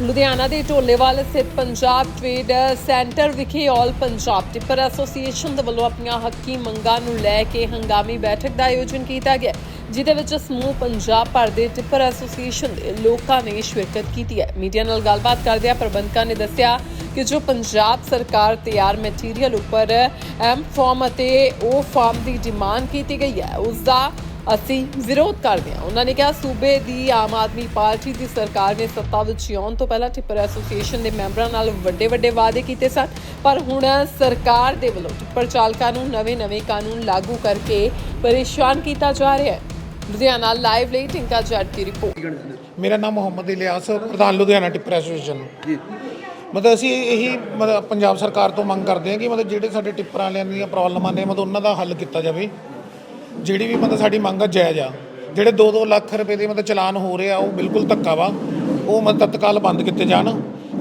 ਲੁਧਿਆਣਾ ਦੇ ਢੋਲੇਵਾਲ ਸਥਿਤ Punjab trade centre ਵਿਖੇ ਆਲ ਪੰਜਾਬ ਟਿੱਪਰ ਐਸੋਸੀਏਸ਼ਨ ਦੇ ਵੱਲੋਂ ਆਪਣੀਆਂ ਹੱਕੀ ਮੰਗਾਂ ਨੂੰ ਲੈ ਕੇ ਹੰਗਾਮੀ ਬੈਠਕ ਦਾ ਆਯੋਜਨ ਕੀਤਾ ਗਿਆ ਜਿਦੇ ਵਿੱਚ ਸਮੂਹ ਪੰਜਾਬ ਭਰ ਦੇ ਟਿੱਪਰ ਐਸੋਸੀਏਸ਼ਨ ਦੇ ਲੋਕਾਂ ਨੇ ਸ਼ਿਰਕਤ ਕੀਤੀ ਹੈ। ਮੀਡੀਆ ਨਾਲ ਗੱਲਬਾਤ ਕਰਦਿਆਂ ਪ੍ਰਬੰਧਕਾਂ ਨੇ ਦੱਸਿਆ ਕਿ ਜੋ ਪੰਜਾਬ ਸਰਕਾਰ ਤਿਆਰ ਮਟੀਰੀਅਲ ਉੱਪਰ ਐਮ ਫਾਰਮ ਅਤੇ ਓ ਫਾਰਮ ਦੀ ਡਿਮਾਂਡ ਕੀਤੀ ਗਈ ਹੈ ਉਸ ਦਾ ਅਸੀਂ ਵਿਰੋਧ ਕਰਦੇ ਹਾਂ। ਉਹਨਾਂ ਨੇ ਕਿਹਾ ਸੂਬੇ ਦੀ ਆਮ ਆਦਮੀ ਪਾਰਟੀ ਦੀ ਸਰਕਾਰ ਨੇ ਸੱਤਾ ਵਿੱਚ ਆਉਣ ਤੋਂ ਪਹਿਲਾਂ ਟਿੱਪਰ ਐਸੋਸੀਏਸ਼ਨ ਦੇ ਮੈਂਬਰਾਂ ਨਾਲ ਵੱਡੇ ਵੱਡੇ ਵਾਅਦੇ ਕੀਤੇ ਸਨ। ਪਰ ਹੁਣ ਸਰਕਾਰ ਦੇ ਵੱਲੋਂ ਟਿੱਪਰ ਚਾਲਕਾਂ ਨੂੰ ਨਵੇਂ-ਨਵੇਂ ਕਾਨੂੰਨ ਲਾਗੂ ਕਰਕੇ ਪਰੇਸ਼ਾਨ ਕੀਤਾ ਜਾ ਰਿਹਾ ਹੈ। ਲੁਧਿਆਣਾ ਲਾਈਵ ਲਈ ਟਿੰਕਾ ਜੱਟ ਦੀ ਰਿਪੋਰਟ। ਮੇਰਾ ਨਾਮ ਮੁਹੰਮਦ ਇਲਿਆਸ ਪ੍ਰਧਾਨ ਲੁਧਿਆਣਾ ਟਿੱਪਰ ਐਸੋਸੀਏਸ਼ਨ। ਜੀ। ਮਤਲਬ ਅਸੀਂ ਇਹੀ ਮਤਲਬ ਪੰਜਾਬ ਸਰਕਾਰ ਤੋਂ ਮੰਗ ਕਰਦੇ ਹਾਂ ਕਿ ਮਤਲਬ ਜਿਹੜੇ ਸਾਡੇ ਟਿੱਪਰਾਂ ਵਾਲਿਆਂ ਦੀਆਂ ਪ੍ਰੋਬਲਮਾਂ ਨੇ ਮਤਲਬ ਉਹਨਾਂ ਦਾ ਹੱਲ ਕੀਤਾ ਜਾਵੇ। ਜਿਹੜੀ ਵੀ ਮਤਲਬ ਸਾਡੀ ਮੰਗ ਆ ਜਾਇਜ਼ ਆ। ਜਿਹੜੇ 2-2 ਲੱਖ ਰੁਪਏ ਦੇ ਮਤਲਬ ਚਲਾਨ ਹੋ ਰਹੇ ਆ ਉਹ ਬਿਲਕੁਲ ਧੱਕਾ ਵਾ। ਉਹ ਮਤਲਬ ਤਤਕਾਲ ਬੰਦ ਕੀਤੇ ਜਾਣ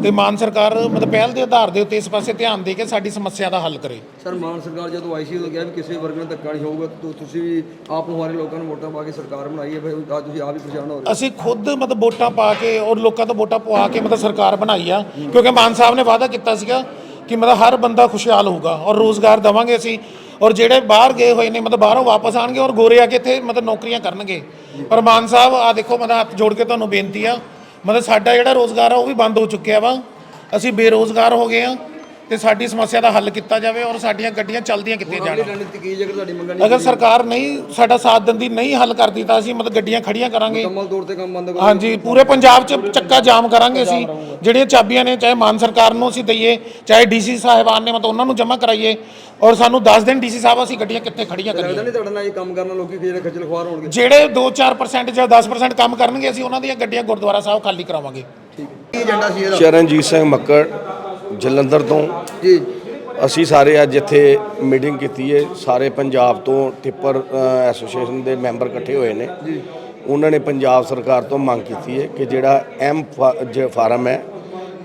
ਤੇ ਮਾਨ ਸਰਕਾਰ ਮਤਲਬ ਪਹਿਲ ਦੇ ਆਧਾਰ ਦੇ ਉੱਤੇ ਇਸ ਪਾਸੇ ਧਿਆਨ ਦੇ ਕੇ ਸਾਡੀ ਸਮੱਸਿਆ ਦਾ ਹੱਲ ਕਰੇ। ਸਰ ਮਾਨ ਸਰਕਾਰ ਜਦੋਂ ਆਈ ਸੀ ਉਦੋਂ ਕਿਹਾ ਵੀ ਕਿਸੇ ਵਰਗ ਨਾਲ ਧੱਕਾ ਨਹੀਂ ਹੋਊਗਾ ਤੋ ਤੁਸੀਂ ਵੀ ਆਪ ਨੂੰ ਹਮਾਰੇ ਲੋਕਾਂ ਨੂੰ ਵੋਟਾਂ ਪਾ ਕੇ ਸਰਕਾਰ ਬਣਾਈ ਹੈ ਫਿਰ ਅੱਜ ਤੁਸੀਂ ਆਪ ਹੀ ਪਰੇਸ਼ਾਨ ਹੋ ਰਹੇ ਅਸੀਂ ਖੁਦ ਮਤਲਬ ਵੋਟਾਂ ਪਾ ਕੇ ਔਰ ਲੋਕਾਂ ਤੋਂ ਵੋਟਾਂ ਪਵਾ ਕੇ ਮਤਲਬ ਸਰਕਾਰ ਬਣਾਈ ਆ ਕਿਉਂਕਿ ਮਾਨ ਸਾਹਿਬ ਨੇ ਵਾਅਦਾ ਕੀਤਾ ਸੀਗਾ ਕਿ ਮਤਲਬ ਹਰ ਬੰਦਾ ਖੁਸ਼ਹਾਲ ਹੋਊਗਾ ਔਰ ਰੋਜ਼ਗਾਰ ਦੇਵਾਂਗੇ ਅਸੀਂ। ਔਰ ਜਿਹੜੇ ਬਾਹਰ ਗਏ ਹੋਏ ਨੇ, ਮਤਲਬ ਬਾਹਰੋਂ ਵਾਪਸ ਆਣਗੇ ਔਰ ਗੋਰੇ ਆ ਕੇ ਇੱਥੇ ਮਤਲਬ ਨੌਕਰੀਆਂ ਕਰਨਗੇ। ਪਰ ਮਾਨ ਸਾਹਿਬ ਆ ਦੇਖੋ, ਮਤਲਬ ਹੱਥ ਜੋੜ ਕੇ ਤੁਹਾਨੂੰ ਬੇਨਤੀ ਆ, ਮਤਲਬ ਸਾਡਾ ਜਿਹੜਾ ਰੋਜ਼ਗਾਰ ਆ, ਉਹ ਵੀ ਬੰਦ ਹੋ ਚੁੱਕਿਆ ਵਾ। ਅਸੀਂ ਬੇਰੋਜ਼ਗਾਰ ਹੋ ਗਏ ਆ। ਤੇ ਸਾਡੀ ਸਮੱਸਿਆ ਦਾ ਹੱਲ ਕੀਤਾ ਜਾਵੇ ਔਰ ਸਾਡੀਆਂ ਗੱਡੀਆਂ ਚੱਲਦੀਆਂ ਕੀਤੀਆਂ ਜਾਣ ਅਗਲੀ ਰਣਨੀਤੀ ਕੀ ਜੇਕਰ ਤੁਹਾਡੀ ਮੰਗਾਂ ਨਹੀਂ ਅਗਰ ਸਰਕਾਰ ਨਹੀਂ ਸਾਡਾ ਸਾਥ ਦਿੰਦੀ ਨਹੀਂ ਹੱਲ ਕਰਦੀ ਤਾਂ ਅਸੀਂ ਮਤਲਬ ਗੱਡੀਆਂ ਖੜੀਆਂ ਕਰਾਂਗੇ। ਮੁਕੰਮਲ ਤੌਰ ਤੇ ਕੰਮ ਬੰਦ ਕਰੋ। ਹਾਂਜੀ ਪੂਰੇ ਪੰਜਾਬ 'ਚ ਚੱਕਾ ਜਾਮ ਕਰਾਂਗੇ ਅਸੀਂ। ਜਿਹੜੀਆਂ ਚਾਬੀਆਂ ਨੇ ਚਾਹੇ ਮਾਨ ਸਰਕਾਰ ਨੂੰ ਅਸੀਂ ਦਈਏ ਚਾਹੇ ਡੀਸੀ ਸਾਹਿਬਾਨ ਨੇ ਮਤਲਬ ਉਹਨਾਂ ਨੂੰ ਜਮ੍ਹਾਂ ਕਰਾਈਏ ਔਰ ਸਾਨੂੰ ਦੱਸ ਦੇਣ ਡੀਸੀ ਸਾਹਿਬ ਅਸੀਂ ਗੱਡੀਆਂ ਕਿੱਥੇ ਖੜੀਆਂ ਲੱਗਦਾ ਕਰੀਏ। ਨਹੀਂ ਤੁਹਾਡੇ ਨਾਲ ਇਹ ਕੰਮ ਕਰਨ ਨਾਲ ਲੋਕੀ ਜਿਹੜੇ ਖੱਜਲ ਖੁਆਰ ਹੋਣਗੇ? ਜਿਹੜੇ 2-4% ਜਾਂ 10% ਕੰਮ ਕਰਨਗੇ ਅਸੀਂ ਉਹਨਾਂ ਦੀਆਂ ਗੱਡੀਆਂ ਗੁਰਦੁਆਰਾ ਸਾਹਿਬ ਖਾਲੀ ਕਰਾਵਾਂਗੇ। ਕੀ ਏਜੰਡਾ ਸੀ ਇਹਦਾ? ਚਰਨਜੀਤ ਸਿੰਘ ਮੱਕੜ ਜਲੰਧਰ ਤੋਂ। ਜੀ। ਅਸੀਂ ਸਾਰੇ ਅੱਜ ਇੱਥੇ ਮੀਟਿੰਗ ਕੀਤੀ ਹੈ ਸਾਰੇ ਪੰਜਾਬ ਤੋਂ ਟਿੱਪਰ ਐਸੋਸੀਏਸ਼ਨ ਦੇ ਮੈਂਬਰ ਇਕੱਠੇ ਹੋਏ ਨੇ। ਉਹਨਾਂ ਨੇ ਪੰਜਾਬ ਸਰਕਾਰ ਤੋਂ ਮੰਗ ਕੀਤੀ ਹੈ ਕਿ ਜਿਹੜਾ ਐਮ ਫਾਰਮ ਹੈ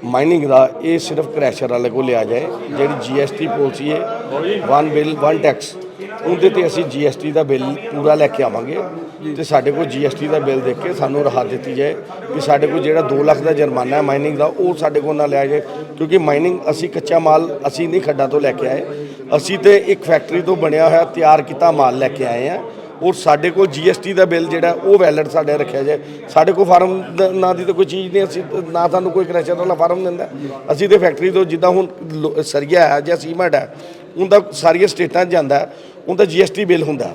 ਮਾਈਨਿੰਗ ਦਾ ਇਹ ਸਿਰਫ ਕ੍ਰੈਸ਼ਰ ਵਾਲੇ ਕੋਲ ਲਿਆ ਜਾਏ। ਜਿਹੜੀ ਜੀਐਸਟੀ ਪਾਲਿਸੀ ਹੈ ਵਨ ਬਿੱਲ ਵਨ ਟੈਕਸ ਉਹਦੇ ਤੇ ਅਸੀਂ ਜੀਐਸਟੀ ਦਾ ਬਿੱਲ ਪੂਰਾ ਲੈ ਕੇ ਆਵਾਂਗੇ ਤੇ ਸਾਡੇ ਕੋਲ ਜੀਐਸਟੀ ਦਾ ਬਿੱਲ ਦੇਖ ਕੇ ਸਾਨੂੰ ਰਾਹਤ ਦਿੱਤੀ ਜਾਏ ਕਿ ਸਾਡੇ ਕੋਲ ਜਿਹੜਾ 2 ਲੱਖ ਦਾ ਜੁਰਮਾਨਾ ਹੈ ਮਾਈਨਿੰਗ ਦਾ, ਉਹ ਸਾਡੇ ਕੋਲ ਨਾ ਲਿਆ ਜਾਏ ਕਿਉਂਕਿ ਮਾਈਨਿੰਗ ਅਸੀਂ ਕੱਚਾ ਮਾਲ ਅਸੀਂ ਨਹੀਂ ਖੱਡਾਂ ਤੋਂ ਲੈ ਕੇ ਆਏ। ਅਸੀਂ ਤੇ ਇੱਕ ਫੈਕਟਰੀ ਤੋਂ ਬਣਿਆ ਹੋਇਆ ਤਿਆਰ ਕੀਤਾ ਮਾਲ ਲੈ ਕੇ ਆਏ ਆ ਔਰ ਸਾਡੇ ਕੋਲ ਜੀਐਸਟੀ ਦਾ ਬਿੱਲ ਜਿਹੜਾ, ਉਹ ਵੈਲਿਡ ਸਾਡੇ ਰੱਖਿਆ ਜਾਏ। ਸਾਡੇ ਕੋਲ ਫਾਰਮ ਨਾਂ ਦੀ ਤਾਂ ਕੋਈ ਚੀਜ਼ ਨਹੀਂ, ਅਸੀਂ ਨਾ ਸਾਨੂੰ ਕੋਈ ਕ੍ਰੈਸ਼ਰ ਵਾਲਾ ਫਾਰਮ ਦਿੰਦਾ। ਅਸੀਂ ਤੇ ਫੈਕਟਰੀ ਤੋਂ ਜਿੱਦਾਂ ਹੁਣ ਲੋ- ਸਰੀਆ ਹੈ ਜਾਂ ਸੀਮੈਂਟ ਹੈ, ਉਹਦਾ ਸਾਰੀਆਂ ਸਟੇਟਾਂ 'ਚ ਜਾਂਦਾ ਉਹਦਾ ਜੀਐਸਟੀ ਬਿੱਲ ਹੁੰਦਾ।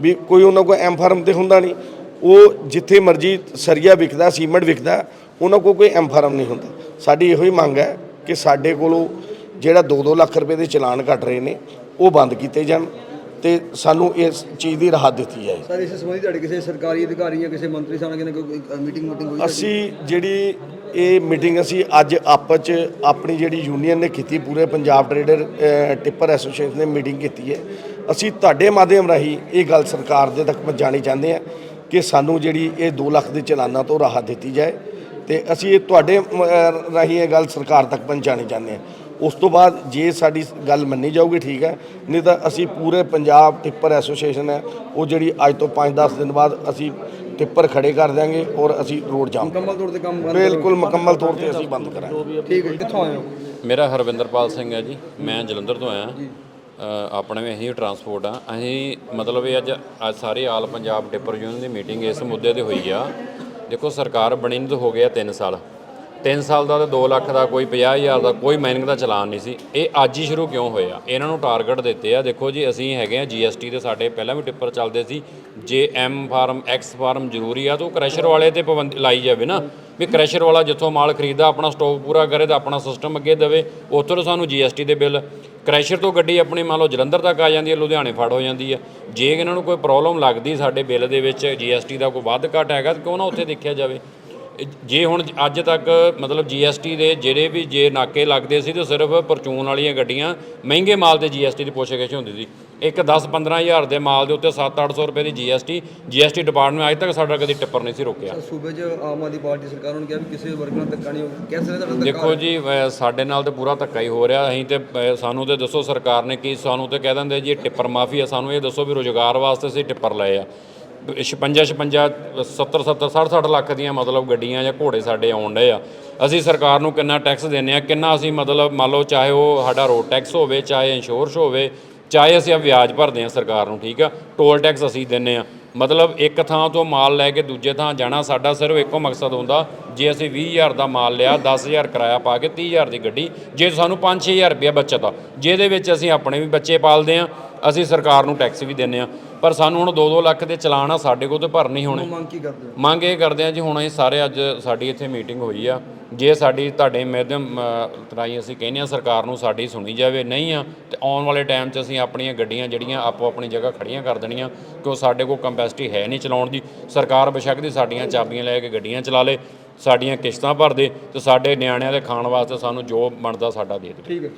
ਵੀ ਕੋਈ ਉਹਨਾਂ ਕੋਲ ਐਮ ਫਾਰਮ ਤੇ ਹੁੰਦਾ ਨਹੀਂ। ਉਹ ਜਿੱਥੇ ਮਰਜ਼ੀ ਸਰੀਆ ਵਿਕਦਾ ਸੀਮੈਂਟ ਵਿਕਦਾ ਉਹਨਾਂ ਕੋਲ ਕੋਈ ਐਮ ਫਾਰਮ ਨਹੀਂ ਹੁੰਦਾ। ਸਾਡੀ ਇਹੋ ਹੀ ਮੰਗ ਹੈ ਕਿ ਸਾਡੇ ਕੋਲੋਂ ਜਿਹੜਾ 2-2 ਲੱਖ ਰੁਪਏ ਦੇ ਚਲਾਨ ਕੱਟ ਰਹੇ ਨੇ ਉਹ ਬੰਦ ਕੀਤੇ ਜਾਣ ਤੇ ਸਾਨੂੰ ਇਸ ਚੀਜ਼ ਦੀ ਰਾਹਤ ਦਿੱਤੀ ਜਾਏ। ਸਰ ਇਸ ਸੰਬੰਧੀ ਤੁਹਾਡੇ ਕਿਸੇ ਸਰਕਾਰੀ ਅਧਿਕਾਰੀ ਜਾਂ ਕਿਸੇ ਮੰਤਰੀ ਸਾਹਿਬ ਨਾਲ ਕੋਈ ਮੀਟਿੰਗ ਮੀਟਿੰਗ ਹੋਈ? ਅਸੀਂ ਜਿਹੜੀ ਇਹ ਮੀਟਿੰਗ ਅਸੀਂ ਅੱਜ ਆਪਸ ਚ ਆਪਣੀ ਜਿਹੜੀ ਯੂਨੀਅਨ ਨੇ ਕੀਤੀ ਪੂਰੇ ਪੰਜਾਬ ਟਰੇਡਰ ਟਿੱਪਰ ਐਸੋਸੀਏਸ਼ਨ ਨੇ ਮੀਟਿੰਗ ਕੀਤੀ ਹੈ। ਅਸੀਂ ਤੁਹਾਡੇ ਮਾਧਿਅਮ ਰਾਹੀਂ ਇਹ ਗੱਲ ਸਰਕਾਰ ਦੇ ਤੱਕ ਪਹੁੰਚਾਉਣੀ ਚਾਹੁੰਦੇ ਹਾਂ ਕਿ ਸਾਨੂੰ ਜਿਹੜੀ ਇਹ 2 ਲੱਖ ਦੇ ਚਲਾਨਾਂ ਤੋਂ ਰਾਹਤ ਦਿੱਤੀ ਜਾਏ ਤੇ ਅਸੀਂ ਇਹ ਤੁਹਾਡੇ ਰਾਹੀਂ ਇਹ ਗੱਲ ਸਰਕਾਰ ਤੱਕ ਪਹੁੰਚਾਉਣੀ ਚਾਹੁੰਦੇ ਹਾਂ। ਉਸ ਤੋਂ ਬਾਅਦ ਜੇ ਸਾਡੀ ਗੱਲ ਮੰਨੀ ਜਾਊਗੀ ਠੀਕ ਹੈ ਨਹੀਂ ਤਾਂ ਅਸੀਂ ਪੂਰੇ ਪੰਜਾਬ ਟਿੱਪਰ ਐਸੋਸੀਏਸ਼ਨ ਹੈ ਉਹ ਜਿਹੜੀ ਅੱਜ ਤੋਂ 5-10 ਦਿਨ ਬਾਅਦ ਅਸੀਂ ਟਿੱਪਰ ਖੜੇ ਕਰ ਦਿਆਂਗੇ ਔਰ ਅਸੀਂ ਰੋਡ ਜਾਮ ਮੁਕੰਮਲ ਤੌਰ ਤੇ ਕੰਮ ਬੰਦ ਬਿਲਕੁਲ ਮੁਕੰਮਲ ਤੌਰ ਤੇ ਅਸੀਂ ਬੰਦ ਕਰਾਂਗੇ। ਕਰੋ। ਠੀਕ ਹੈ। ਕਿੱਥੋਂ ਆਏ ਹੋ? ਮੇਰਾ ਹਰਵਿੰਦਰਪਾਲ ਸਿੰਘ ਹੈ ਜੀ ਮੈਂ ਜਲੰਧਰ ਤੋਂ ਆਇਆ। ਆਪਣੇ ਵੀ ਅਸੀਂ ਟਰਾਂਸਪੋਰਟ ਆ। ਅਸੀਂ ਮਤਲਬ ਇਹ ਅੱਜ ਅੱਜ ਸਾਰੇ ਆਲ ਪੰਜਾਬ ਟਿੱਪਰ ਯੂਨੀਅਨ ਦੀ ਮੀਟਿੰਗ ਇਸ ਮੁੱਦੇ ਤੇ ਹੋਈ ਆ। ਦੇਖੋ ਸਰਕਾਰ ਬਣੀ ਨੂੰ ਤਾਂ ਹੋ ਗਿਆ 3 ਸਾਲ। 3 ਸਾਲ ਦਾ ਤੇ 2 ਲੱਖ ਦਾ ਕੋਈ 50000 ਦਾ ਕੋਈ ਮਾਈਨਿੰਗ ਦਾ ਚਲਾਨ ਨਹੀਂ ਸੀ। ਇਹ ਅੱਜ ਹੀ ਸ਼ੁਰੂ ਕਿਉਂ ਹੋਇਆ ਇਹਨਾਂ ਨੂੰ ਟਾਰਗੇਟ ਦਿੱਤੇ ਆ। ਦੇਖੋ ਜੀ, ਅਸੀਂ ਹੈਗੇ ਆ ਜੀਐਸਟੀ ਦੇ ਸਾਡੇ ਪਹਿਲਾਂ ਵੀ ਟਿੱਪਰ ਚੱਲਦੇ ਸੀ। ਜੇ ਐਮ ਫਾਰਮ ਐਕਸ ਫਾਰਮ ਜ਼ਰੂਰੀ ਆ ਤਾਂ ਕ੍ਰੈਸ਼ਰ ਵਾਲੇ ਤੇ ਪਾਬੰਦੀ ਲਾਈ ਜਾਵੇ ਨਾ। ਵੀ ਕ੍ਰੈਸ਼ਰ ਵਾਲਾ ਜਿੱਥੋਂ ਮਾਲ ਖਰੀਦਦਾ, ਆਪਣਾ ਸਟਾਕ ਪੂਰਾ ਕਰੇ ਤਾਂ ਆਪਣਾ ਸਿਸਟਮ ਅੱਗੇ ਦੇਵੇ। ਉੱਥੋਂ ਤੋਂ ਸਾਨੂੰ ਜੀਐਸਟੀ ਦੇ ਬਿੱਲ ਕ੍ਰੈਸ਼ਰ ਤੋਂ ਗੱਡੀ ਆਪਣੀ ਮੰਨ ਲਓ ਜਲੰਧਰ ਤੱਕ ਆ ਜਾਂਦੀ ਹੈ, ਲੁਧਿਆਣੇ ਫੜ ਹੋ ਜਾਂਦੀ ਹੈ। ਜੇ ਇਹਨਾਂ ਨੂੰ ਕੋਈ ਪ੍ਰੋਬਲਮ ਲੱਗਦੀ ਸਾਡੇ ਬਿੱਲ ਦੇ ਵਿੱਚ ਜੀਐਸਟੀ ਦਾ ਕੋਈ ਵੱਧ ਘੱਟ ਹੈਗਾ ਤਾਂ ਕਿਉਂ ਨਾ ਉੱਥੇ ਦੇਖਿਆ ਜਾਵੇ। ਜੇ ਹੁਣ ਅੱਜ ਤੱਕ ਮਤਲਬ ਜੀਐਸਟੀ ਦੇ ਜਿਹੜੇ ਵੀ ਜੇ ਨਾਕੇ ਲੱਗਦੇ ਸੀ ਤੇ ਸਿਰਫ ਪਰਚੂਨ ਵਾਲੀਆਂ ਗੱਡੀਆਂ ਮਹਿੰਗੇ ਮਾਲ ਤੇ ਜੀਐਸਟੀ ਦੀ ਪੁੱਛਗਿੱਛ ਹੁੰਦੀ ਸੀ। ਇੱਕ 10-15 ਹਜ਼ਾਰ ਦੇ ਮਾਲ ਦੇ ਉੱਤੇ 7-800 ਰੁਪਏ ਦੀ ਜੀਐਸਟੀ ਜੀਐਸਟੀ ਡਿਪਾਰਟਮੈਂਟ ਅੱਜ ਤੱਕ ਸਾਡਾ ਕਦੀ ਟਿੱਪਰ ਨਹੀਂ ਸੀ ਰੋਕਿਆ। ਸੂਬੇ 'ਚ ਆਮ ਆਦਮੀ ਪਾਰਟੀ ਸਰਕਾਰ ਨੇ ਕਿਹਾ ਵੀ ਕਿਸੇ ਵਰਗ ਨਾਲ ਧੱਕਾ ਨਹੀਂ ਹੋਊਗਾ ਕਿਸ ਦਾ ਧੱਕਾ ਦੇਖੋ ਜੀ ਸਾਡੇ ਨਾਲ ਤੇ ਪੂਰਾ ਧੱਕਾ ਹੀ ਹੋ ਰਿਹਾ। ਅਸੀਂ ਤੇ ਸਾਨੂੰ ਤੇ ਦੱਸੋ ਸਰਕਾਰ ਨੇ ਕੀ ਸਾਨੂੰ ਤੇ ਕਹਿ ਦਿੰਦੇ ਜੀ ਇਹ ਟਿੱਪਰ ਮਾਫੀ ਆ। ਸਾਨੂੰ ਇਹ ਦੱਸੋ ਵੀ ਰੋਜ਼ਗਾਰ ਵਾਸਤੇ ਅਸੀਂ ਟਿੱਪਰ ਲਏ ਆ। 56 56 70 70 60 60 ਲੱਖ ਦੀਆਂ ਮਤਲਬ ਗੱਡੀਆਂ ਜਾਂ ਘੋੜੇ ਸਾਡੇ ਆਉਣ ਰਹੇ ਆ। ਅਸੀਂ ਸਰਕਾਰ ਨੂੰ ਕਿੰਨਾ ਟੈਕਸ ਦਿੰਨੇ ਆ, ਕਿੰਨਾ ਅਸੀਂ ਮਤਲਬ ਮੰਨ ਲਓ ਚਾਹੇ ਉਹ ਸਾਡਾ ਰੋਡ ਟੈਕਸ ਹੋਵੇ, ਚਾਹੇ ਇੰਸ਼ੋਰੈਂਸ ਹੋਵੇ, ਚਾਹੇ ਅਸੀਂ ਆ ਵਿਆਜ ਭਰਦੇ ਆ ਸਰਕਾਰ ਨੂੰ, ਠੀਕ ਆ? ਟੋਲ ਟੈਕਸ ਅਸੀਂ ਦਿੰਨੇ ਆ। ਮਤਲਬ ਇੱਕ ਥਾਂ ਤੋਂ ਮਾਲ ਲੈ ਕੇ ਦੂਜੇ ਥਾਂ ਜਾਣਾ ਸਾਡਾ ਸਿਰਫ ਇੱਕੋ ਮਕਸਦ ਹੁੰਦਾ, ਜੇ ਅਸੀਂ 20000 ਦਾ ਮਾਲ ਲਿਆ 10000 ਕਿਰਾਇਆ ਪਾ ਕੇ 30000 ਦੀ ਗੱਡੀ, ਜੇ ਸਾਨੂੰ 5-6000 ਰੁਪਇਆ ਬਚਤ ਆ, ਜਿਹਦੇ ਵਿੱਚ ਅਸੀਂ ਆਪਣੇ ਵੀ ਬੱਚੇ ਪਾਲਦੇ ਆ, ਅਸੀਂ ਸਰਕਾਰ ਨੂੰ ਟੈਕਸ ਵੀ ਦਿੰਨੇ ਆ। ਪਰ ਸਾਨੂੰ ਹੁਣ 2-2 ਲੱਖ ਦੇ ਚਲਾਨ ਆ ਸਾਡੇ ਕੋਲ ਤੇ ਭਰ ਨਹੀਂ ਹੋਣੇ। ਮੰਗ ਕੀ ਕਰਦੇ ਹੋ? ਮੰਗ ਇਹ ਕਰਦੇ ਆ ਜੀ ਹੁਣ ਅਸੀਂ ਸਾਰੇ ਅੱਜ ਸਾਡੀ ਇੱਥੇ ਮੀਟਿੰਗ ਹੋਈ ਆ। ਜੇ ਸਾਡੀ ਤੁਹਾਡੇ ਮਾਧਿਅਮ ਰਾਹੀਂ ਅਸੀਂ ਕਹਿੰਦੇ ਆ ਸਰਕਾਰ ਨੂੰ ਸਾਡੀ ਸੁਣੀ ਜਾਵੇ ਨਹੀਂ ਆ ਤੇ ਆਉਣ ਵਾਲੇ ਟਾਈਮ 'ਚ ਅਸੀਂ ਆਪਣੀਆਂ ਗੱਡੀਆਂ ਜਿਹੜੀਆਂ ਆਪੋ ਆਪਣੀ ਜਗ੍ਹਾ ਖੜੀਆਂ ਕਰ ਦੇਣੀਆਂ ਕਿਉਂ ਸਾਡੇ ਕੋਲ ਕੰਪੈਸਿਟੀ ਹੈ ਨਹੀਂ ਚਲਾਉਣ ਦੀ। ਸਰਕਾਰ ਬੇਸ਼ੱਕ ਦੀ ਸਾਡੀਆਂ ਚਾਬੀਆਂ ਲੈ ਕੇ ਗੱਡੀਆਂ ਚਲਾ ਲੇ ਸਾਡੀਆਂ ਕਿਸ਼ਤਾਂ ਭਰ ਦੇ ਤੇ ਸਾਡੇ ਨਿਆਣਿਆਂ ਦੇ ਖਾਣ ਵਾਸਤੇ ਸਾਨੂੰ ਜੋ ਬਣਦਾ ਸਾਡਾ ਦੇ ਦੇ। ਠੀਕ ਹੈ